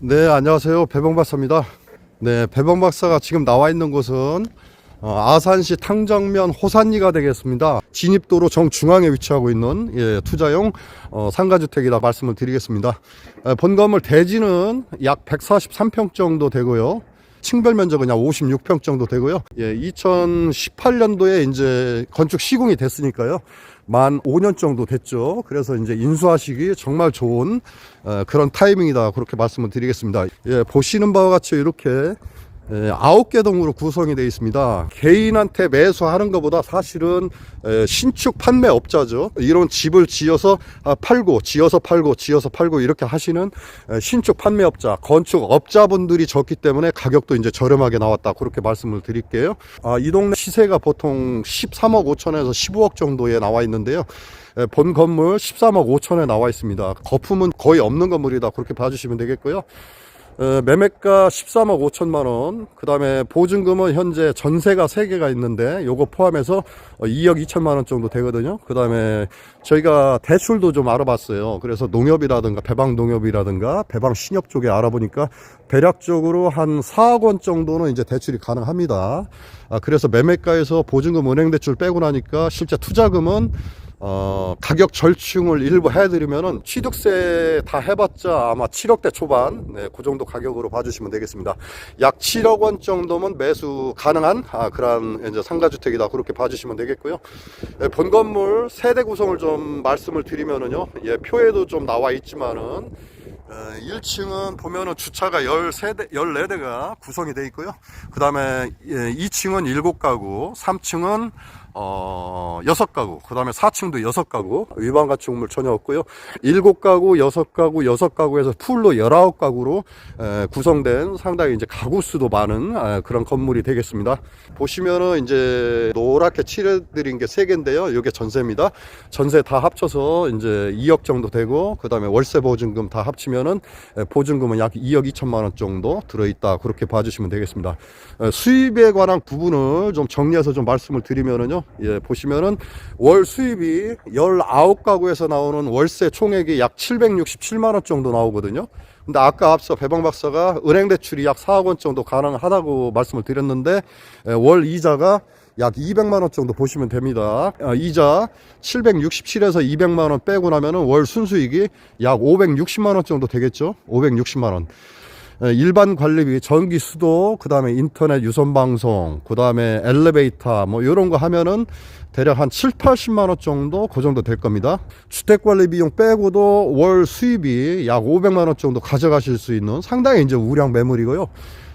네, 안녕하세요. 배봉박사입니다. 네, 배봉박사가 지금 나와 있는 곳은 어, 아산시 탕정면 호산리가 되겠습니다. 진입도로 정중앙에 위치하고 있는 예, 투자용 어, 상가주택이라 말씀을 드리겠습니다. 에, 본 건물 대지는 약 143평 정도 되고요. 층별 면적은 약 56평 정도 되고요. 예, 2018년도에 이제 건축 시공이 됐으니까요. 만 5년 정도 됐죠. 그래서 이제 인수하시기 정말 좋은 어, 그런 타이밍이다. 그렇게 말씀을 드리겠습니다. 예, 보시는 바와 같이 이렇게 예, 아홉 개 동으로 구성이 되어 있습니다. 개인한테 매수하는 것보다 사실은 에, 신축 판매업자죠. 이런 집을 지어서 아, 팔고, 지어서 팔고, 지어서 팔고 이렇게 하시는 에, 신축 판매업자, 건축업자분들이 적기 때문에 가격도 이제 저렴하게 나왔다. 그렇게 말씀을 드릴게요. 아, 이 동네 시세가 보통 13억 5천에서 15억 정도에 나와 있는데요. 에, 본 건물 13억 5천에 나와 있습니다. 거품은 거의 없는 건물이다. 그렇게 봐주시면 되겠고요. 어, 매매가 13억 5천만 원. 그 다음에 보증금은 현재 전세가 3개가 있는데 요거 포함해서 어, 2억 2천만 원 정도 되거든요. 그 다음에 저희가 대출도 좀 알아봤어요. 그래서 농협이라든가 배방 농협이라든가 배방 신협 쪽에 알아보니까 대략적으로 한 4억 원 정도는 이제 대출이 가능합니다. 아, 그래서 매매가에서 보증금 은행 대출 빼고 나니까 실제 투자금은 어, 가격 절충을 일부 해드리면은 취득세 다 해봤자 아마 7억대 초반, 네, 그 정도 가격으로 봐주시면 되겠습니다. 약 7억 원 정도면 매수 가능한 아, 그런 이제 상가주택이다. 그렇게 봐주시면 되겠고요. 예, 본 건물 세대 구성을 좀 말씀을 드리면은요, 예, 표에도 좀 나와 있지만은 어, 1층은 보면은 주차가 13대, 14대가 구성이 되어 있고요. 그 다음에 2층은 7가구, 3층은 어, 6가구, 그 다음에 4층도 6가구, 위반 가축물 전혀 없고요. 7가구, 6가구, 6가구에서 풀로 19가구로 에, 구성된 상당히 이제 가구 수도 많은 에, 그런 건물이 되겠습니다. 보시면은 이제 노랗게 칠해드린 게 3개인데요. 이게 전세입니다. 전세 다 합쳐서 이제 2억 정도 되고, 그 다음에 월세 보증금 다 합치면은 에, 보증금은 약 2억 2천만 원 정도 들어있다. 그렇게 봐주시면 되겠습니다. 에, 수입에 관한 부분을 좀 정리해서 좀 말씀을 드리면은요. 예, 보시면은 월 수입이 19가구에서 나오는 월세 총액이 약 767만 원 정도 나오거든요. 근데 아까 앞서 배방 박사가 은행 대출이 약 4억 원 정도 가능하다고 말씀을 드렸는데 에, 월 이자가 약 200만 원 정도 보시면 됩니다. 아, 이자 767에서 200만 원 빼고 나면은 월 순수익이 약 560만 원 정도 되겠죠. 560만 원. 에, 일반 관리비, 전기, 수도, 그 다음에 인터넷 유선 방송, 그 다음에 엘리베이터, 뭐, 요런 거 하면은 대략 한 7, 80만 원 정도, 그 정도 될 겁니다. 주택 관리 비용 빼고도 월 수입이 약 500만 원 정도 가져가실 수 있는 상당히 이제 우량 매물이고요.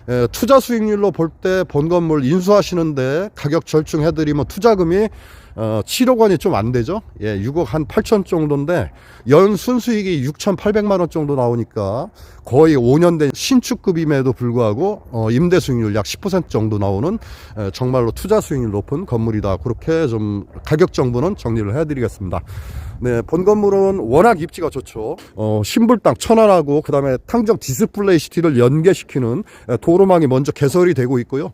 에, 투자 수익률로 볼 때 본 건물 인수하시는데 가격 절충해드리면 투자금이 어, 7억 원이 좀 안 되죠. 예, 6억 한 8천 정도인데 연 순수익이 6,800만 원 정도 나오니까 거의 5년 된 신축급임에도 불구하고 어, 임대 수익률 약 10% 정도 나오는 에, 정말로 투자 수익률 높은 건물이다. 그렇게 좀 가격 정보는 정리를 해드리겠습니다. 네, 본 건물은 워낙 입지가 좋죠. 어, 신불당 천안하고 그다음에 탕정 디스플레이 시티를 연계시키는 에, 도로망이 먼저 개설이 되고 있고요.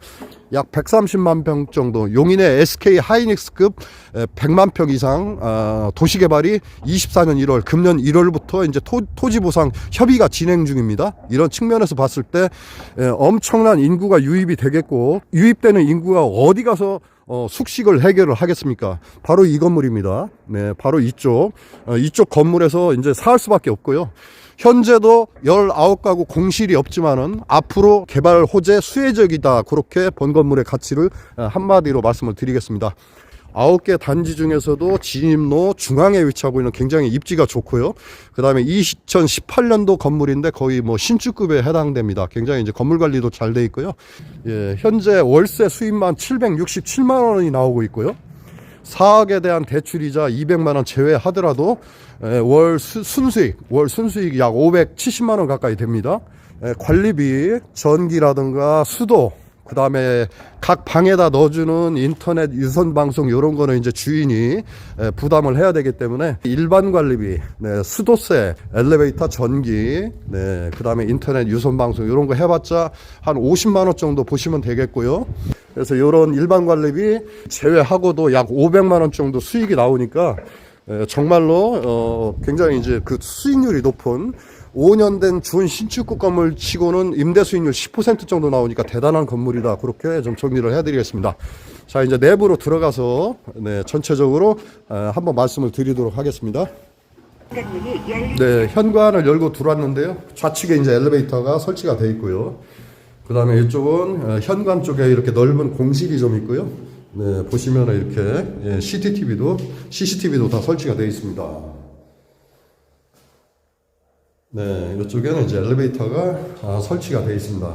약 130만 평 정도 용인의 SK 하이닉스급 에, 100만 평 이상 아, 도시 개발이 24년 1월 금년 1월부터 이제 토, 토지 보상 협의가 진행 중입니다. 이런 측면에서 봤을 때 에, 엄청난 인구가 유입이 되겠고 유입되는 인구가 어디 가서 어, 숙식을 해결을 하겠습니까? 바로 이 건물입니다. 네, 바로 이쪽. 어, 이쪽 건물에서 이제 살 수밖에 없고요. 현재도 19가구 공실이 없지만은 앞으로 개발 호재 수혜적이다. 그렇게 본 건물의 가치를 어, 한마디로 말씀을 드리겠습니다. 아홉 개 단지 중에서도 진입로 중앙에 위치하고 있는 굉장히 입지가 좋고요. 그 다음에 2018년도 건물인데 거의 뭐 신축급에 해당됩니다. 굉장히 이제 건물 관리도 잘 돼 있고요. 예, 현재 월세 수입만 767만 원이 나오고 있고요. 사학에 대한 대출이자 200만 원 제외하더라도 에, 월 수, 순수익, 월 순수익이 약 570만 원 가까이 됩니다. 에, 관리비, 전기라든가 수도, 그 다음에 각 방에다 넣어주는 인터넷 유선 방송 이런 거는 이제 주인이 에, 부담을 해야 되기 때문에 일반 관리비, 네, 수도세, 엘리베이터 전기, 네, 그 다음에 인터넷 유선 방송 이런 거 해봤자 한 50만 원 정도 보시면 되겠고요. 그래서 이런 일반 관리비 제외하고도 약 500만 원 정도 수익이 나오니까 에, 정말로 어, 굉장히 이제 그 수익률이 높은 5년 된 준 신축급 건물 치고는 임대 수익률 10% 정도 나오니까 대단한 건물이다. 그렇게 좀 정리를 해드리겠습니다. 자, 이제 내부로 들어가서 네, 전체적으로 어, 한번 말씀을 드리도록 하겠습니다. 네, 현관을 열고 들어왔는데요. 좌측에 이제 엘리베이터가 설치가 되어 있고요. 그 다음에 이쪽은 어, 현관 쪽에 이렇게 넓은 공실이 좀 있고요. 네, 보시면은 이렇게 예, CCTV도, CCTV도 다 설치가 되어 있습니다. 네, 이쪽에는 이제 엘리베이터가 아, 설치가 되어 있습니다.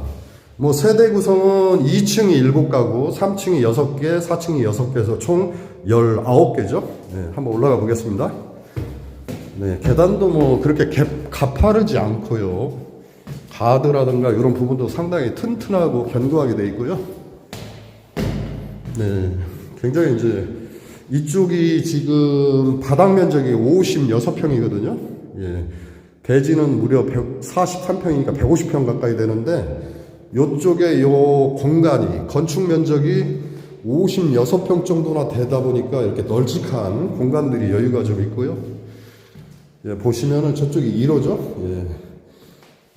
뭐 세대 구성은 2층이 7가구, 3층이 6개, 4층이 6개에서 총 19개죠. 네, 한번 올라가 보겠습니다. 네, 계단도 뭐 그렇게 갭, 가파르지 않고요. 가드라든가 이런 부분도 상당히 튼튼하고 견고하게 되어 있고요. 네, 굉장히 이제 이쪽이 지금 바닥 면적이 56평이거든요. 예. 대지는 무려 143평이니까 150평 가까이 되는데 요쪽에 요 공간이 건축 면적이 56평 정도나 되다 보니까 이렇게 널찍한 공간들이 여유가 좀 있고요. 예, 보시면은 저쪽이 1호죠. 예.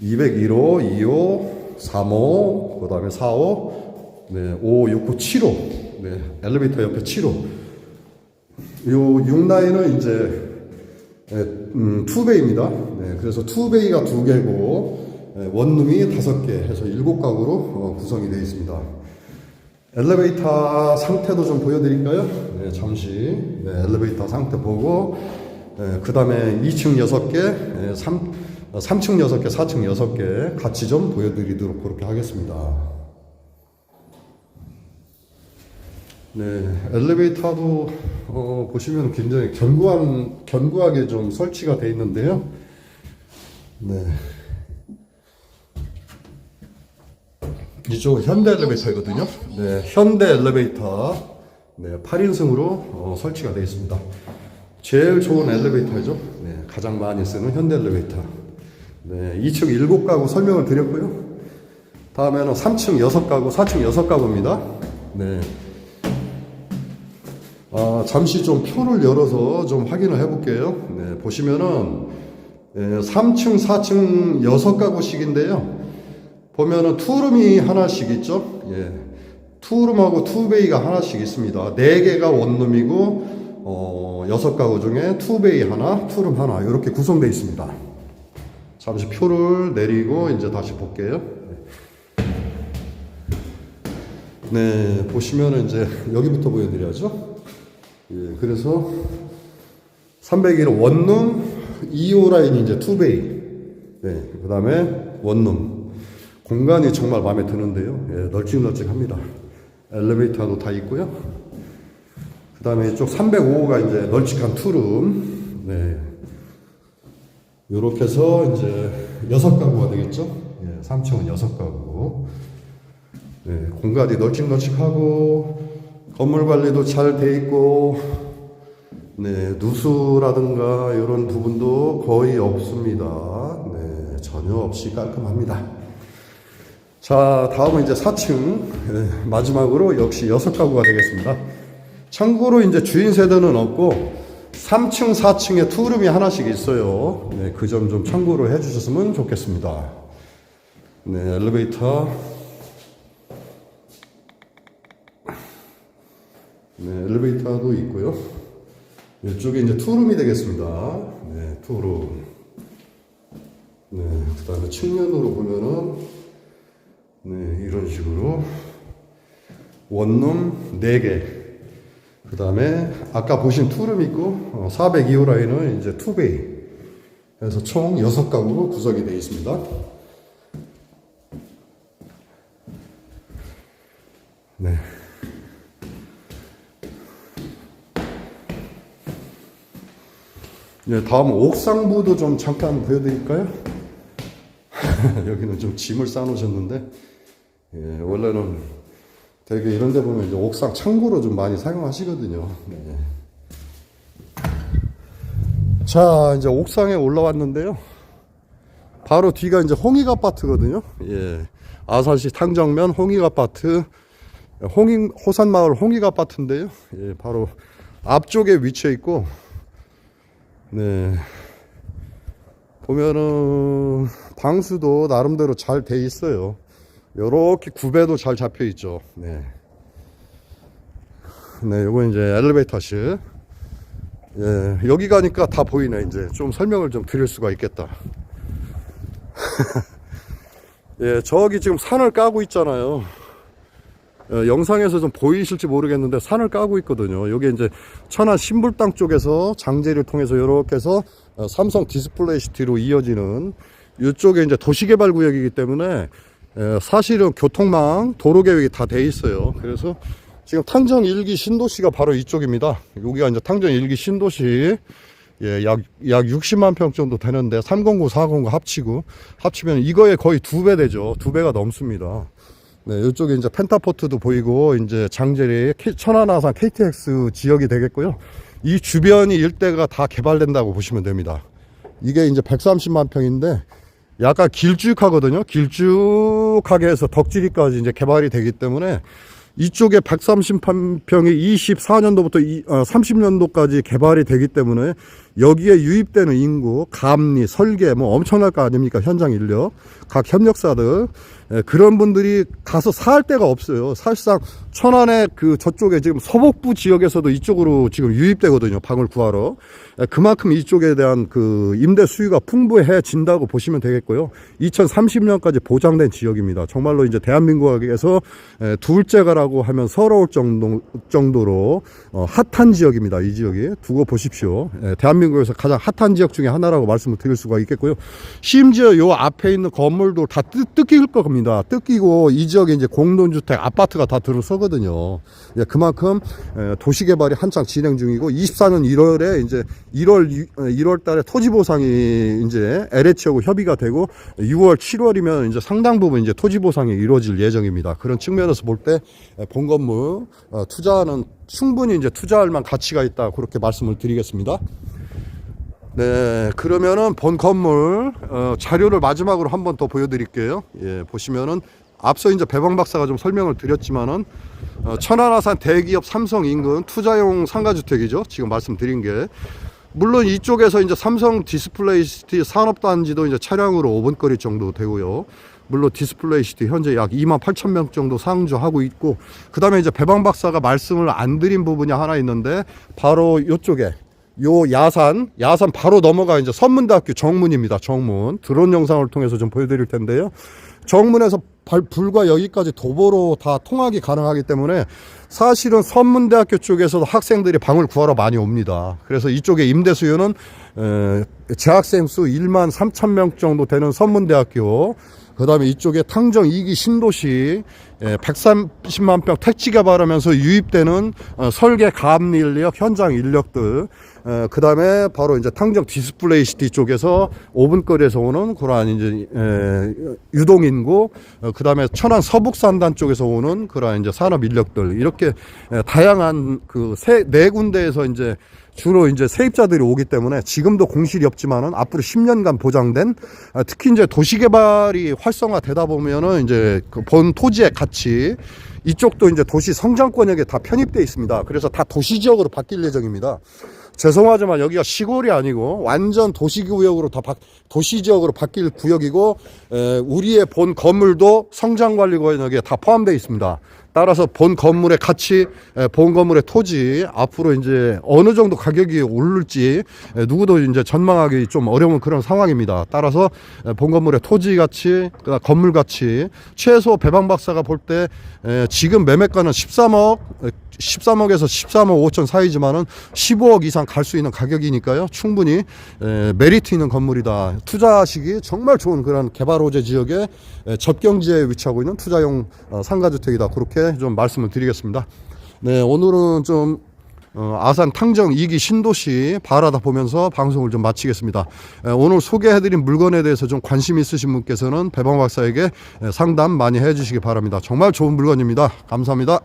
201호, 2호, 3호, 그 다음에 4호, 네, 5, 6, 9, 7호. 네, 엘리베이터 옆에 7호. 요 6라인은 이제 네, 음, 투베이입니다. 네, 그래서 투베이가 두 개고 네, 원룸이 다섯 개 해서 일곱 가구로 어, 구성이 되어 있습니다. 엘리베이터 상태도 좀 보여드릴까요? 네, 잠시 네, 엘리베이터 상태 보고 네, 그 다음에 2층 6개, 네, 3, 3층 6개, 4층 6개 같이 좀 보여드리도록 그렇게 하겠습니다. 네, 엘리베이터도 어, 보시면 굉장히 견고한 견고하게 좀 설치가 되어 있는데요. 네. 이쪽 현대 엘리베이터이거든요. 네, 현대 엘리베이터 네, 8인승으로 어, 설치가 되어 있습니다. 제일 좋은 엘리베이터죠. 네, 가장 많이 쓰는 현대 엘리베이터. 네, 2층 7가구 설명을 드렸고요. 다음에는 3층 6가구, 4층 6가구입니다. 네. 아, 잠시 좀 표를 열어서 좀 확인을 해볼게요. 네, 보시면은 예, 3층, 4층 6가구씩인데요. 보면은 투룸이 하나씩 있죠. 예. 투룸하고 투베이가 하나씩 있습니다. 4개가 원룸이고 어, 6가구 중에 투베이 하나, 투룸 하나 이렇게 구성되어 있습니다. 잠시 표를 내리고 이제 다시 볼게요. 네, 보시면은 이제 여기부터 보여드려야죠. 예, 그래서 301 원룸 2호 라인이 이제 투베이. 네, 그 다음에 원룸. 공간이 정말 마음에 드는데요. 예, 널찍널찍합니다. 엘리베이터도 다 있고요. 그 다음에 이쪽 305호가 이제 널찍한 투룸. 네. 요렇게 해서 이제 여섯 가구가 되겠죠. 예, 3층은 여섯 가구. 네, 공간이 널찍널찍하고 건물 관리도 잘 돼 있고 네, 누수라든가 이런 부분도 거의 없습니다. 네, 전혀 없이 깔끔합니다. 자, 다음은 이제 4층 네, 마지막으로 역시 여섯 가구가 되겠습니다. 참고로 이제 주인 세대는 없고 3층, 4층에 투룸이 하나씩 있어요. 네, 그 점 좀 참고로 해 주셨으면 좋겠습니다. 네, 엘리베이터 네, 엘리베이터도 있고요. 이쪽에 이제 투룸이 되겠습니다. 네, 투룸. 네, 그 다음에 측면으로 보면은, 네, 이런 식으로 원룸 4개. 그 다음에 아까 보신 투룸 있고, 402호 라인은 이제 투베이. 그래서 총 6가구로 구성이 되어 있습니다. 네, 다음 옥상부도 좀 잠깐 보여드릴까요? 여기는 좀 짐을 싸놓으셨는데, 예, 원래는 되게 이런 데 보면 이제 옥상 창고로 좀 많이 사용하시거든요. 네. 자, 이제 옥상에 올라왔는데요. 바로 뒤가 이제 홍익 아파트거든요. 예. 아산시 탕정면 홍익 아파트, 홍익, 호산마을 홍익 아파트인데요. 예, 바로 앞쪽에 위치해 있고, 네. 보면은 방수도 나름대로 잘 돼 있어요. 요렇게 구배도 잘 잡혀 있죠. 네. 네, 요거 이제 엘리베이터실. 예, 여기 가니까 다 보이네, 이제. 좀 설명을 좀 드릴 수가 있겠다. 예, 저기 지금 산을 까고 있잖아요. 어, 영상에서 좀 보이실지 모르겠는데 산을 까고 있거든요. 여기 이제 천안 신불당 쪽에서 장제를 통해서 이렇게 해서 어, 삼성 디스플레이 시티로 이어지는 이쪽에 이제 도시개발 구역이기 때문에 에, 사실은 교통망 도로 계획이 다 돼 있어요. 그래서 지금 탕정 일기 신도시가 바로 이쪽입니다. 여기가 이제 탕정 일기 신도시 예, 약, 약 60만 평 정도 되는데 309, 409 합치고 합치면 이거에 거의 두 배 되죠. 두 배가 넘습니다. 네, 이쪽에 이제 펜타포트도 보이고 이제 장제리 천안아산 KTX 지역이 되겠고요. 이 주변이 일대가 다 개발된다고 보시면 됩니다. 이게 이제 130만 평인데 약간 길쭉하거든요. 길쭉하게 해서 덕지리까지 이제 개발이 되기 때문에 이쪽에 130평이 24년도부터 30년도까지 개발이 되기 때문에 여기에 유입되는 인구, 감리, 설계 뭐 엄청날 거 아닙니까? 현장 인력, 각 협력사들 예, 그런 분들이 가서 살 데가 없어요. 사실상 천안의 그 저쪽에 지금 서북부 지역에서도 이쪽으로 지금 유입되거든요. 방을 구하러. 예, 그만큼 이쪽에 대한 그 임대 수요가 풍부해진다고 보시면 되겠고요. 2030년까지 보장된 지역입니다. 정말로 이제 대한민국에서 예, 둘째가라고 하면 서러울 정도, 정도로 어, 핫한 지역입니다. 이 지역이 두고 보십시오. 예, 대한민국에서 가장 핫한 지역 중에 하나라고 말씀을 드릴 수가 있겠고요. 심지어 요 앞에 있는 건물도 다 뜯, 뜯길 겁니다. 뜯기고 이 지역에 이제 공동주택 아파트가 다 들어서거든요. 예, 그만큼 예, 도시 개발이 한창 진행 중이고 24년 1월에 이제 1월 1월 달에 토지 보상이 이제 LH하고 협의가 되고 6월 7월이면 이제 상당 부분 이제 토지 보상이 이루어질 예정입니다. 그런 측면에서 볼 때 본 건물 어, 투자는 충분히 이제 투자할 만 가치가 있다 그렇게 말씀을 드리겠습니다. 네, 그러면은 본 건물 어, 자료를 마지막으로 한 번 더 보여드릴게요. 예, 보시면은 앞서 이제 배방 박사가 좀 설명을 드렸지만은 어, 천안아산 대기업 삼성 인근 투자용 상가주택이죠. 지금 말씀드린 게 물론 이쪽에서 이제 삼성 디스플레이 시티 산업단지도 이제 차량으로 5분 거리 정도 되고요. 물론 디스플레이 시티 현재 약 2만 8천 명 정도 상주하고 있고 그 다음에 이제 배방 박사가 말씀을 안 드린 부분이 하나 있는데 바로 이쪽에 요 야산, 야산 바로 넘어가 이제 선문대학교 정문입니다. 정문. 드론 영상을 통해서 좀 보여드릴 텐데요. 정문에서 발- 불과 여기까지 도보로 다 통학이 가능하기 때문에 사실은 선문대학교 쪽에서도 학생들이 방을 구하러 많이 옵니다. 그래서 이쪽에 임대 수요는 에, 재학생 수 1만 3천 명 정도 되는 선문대학교 그 다음에 이쪽에 탕정 2기 신도시 예, 130만 평 택지 개발하면서 유입되는 어, 설계 감리 인력, 현장 인력들 그 다음에 바로 이제 탕정 디스플레이 시티 쪽에서 5분 거리에서 오는 그러한 이제 에, 유동 인구 그 다음에 천안 서북산단 쪽에서 오는 그러한 이제 산업 인력들 이렇게 에, 다양한 그네 군데에서 이제 주로 이제 세입자들이 오기 때문에 지금도 공실이 없지만은 앞으로 10년간 보장된 아, 특히 이제 도시개발이 활성화되다 보면은 이제 그 본 토지의 가치 이쪽도 이제 도시 성장 권역에 다 편입돼 있습니다. 그래서 다 도시 지역으로 바뀔 예정입니다. 죄송하지만 여기가 시골이 아니고 완전 도시 구역으로 다 바, 도시 지역으로 바뀔 구역이고 에, 우리의 본 건물도 성장 관리구역에 다 포함되어 있습니다. 따라서 본 건물의 가치, 에, 본 건물의 토지 앞으로 이제 어느 정도 가격이 오를지 에, 누구도 이제 전망하기 좀 어려운 그런 상황입니다. 따라서 에, 본 건물의 토지 가치, 건물 가치 최소 배방 박사가 볼 때 지금 매매가는 13억 13억에서 13억 5천 사이지만은 15억 이상 갈 수 있는 가격이니까요. 충분히 에, 메리트 있는 건물이다. 투자하시기 정말 좋은 그런 개발 호재 지역에 에, 접경지에 위치하고 있는 투자용 어, 상가주택이다. 그렇게 좀 말씀을 드리겠습니다. 네, 오늘은 좀 어, 아산 탕정 2기 신도시 바라다 보면서 방송을 좀 마치겠습니다. 에, 오늘 소개해드린 물건에 대해서 좀 관심 있으신 분께서는 배방 박사에게 에, 상담 많이 해주시기 바랍니다. 정말 좋은 물건입니다. 감사합니다.